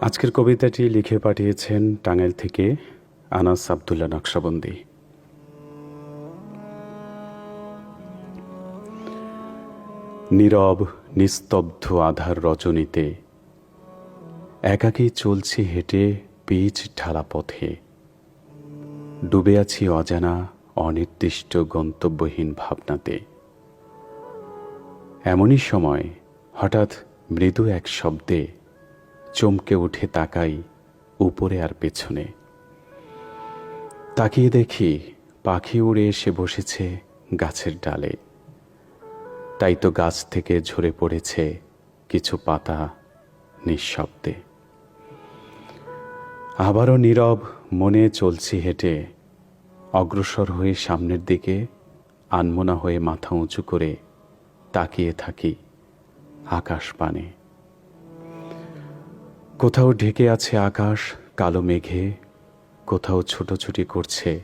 আজকের কবিতাটি লিখে পাঠিয়েছেন টাঙ্গাইল থেকে আনাস আবদুল্লাহ নকশাবন্দি। নীরব, নিস্তব্ধ আধার রজনীতে একাকী চলছি হেঁটে পিচ ঢালা পথে। ডুবে আছি অজানা, অনির্দিষ্ট গন্তব্যহীন ভাবনাতে। এমনই সময় হঠাৎ মৃদু এক শব্দে চমকে উঠে তাকাই উপরে আর পেছনে। তাকিয়ে দেখি পাখি উড়ে এসে বসেছে গাছের ডালে। তাই তো গাছ থেকে ঝরে পড়েছে কিছু পাতা নিঃশব্দে। আবারও নীরব মনে চলছি হেঁটে, অগ্রসর হয়ে সামনের দিকে, আনমনা হয়ে মাথা উঁচু করে তাকিয়ে থাকি আকাশ পানে কোথাও ঢেকে আছে আকাশ, কালো মেঘে, কোথাও ছোটোছুটি করছে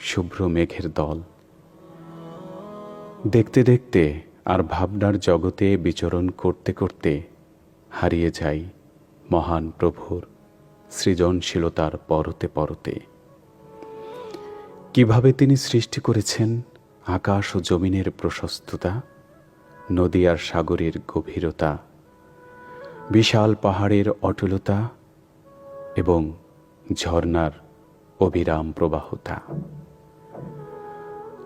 শুভ্র মেঘের দল। দেখতে দেখতে আর ভাবনার জগতে বিচরণ করতে করতে হারিয়ে যাই মহান প্রভুর সৃজনশীলতার পরতে পরতে। কীভাবে তিনি সৃষ্টি করেছেন আকাশ ও জমিনের প্রশস্ততা, নদী আর সাগরের গভীরতা বিশাল পাহাড়ের অটলতা এবং ঝর্ণার অবিরাম প্রবাহতা।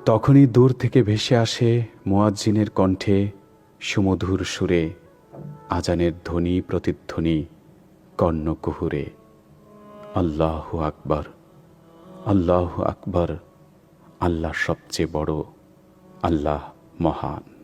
তখনই দূর থেকে ভেসে আসে মোয়াজ্জিনের কণ্ঠে সুমধুর সুরে, আজানের ধ্বনি প্রতিধ্বনি, কর্ণকুহুরে, আল্লাহ আকবর আল্লাহ আকবর, আল্লাহ সবচেয়ে বড়, আল্লাহ মহান।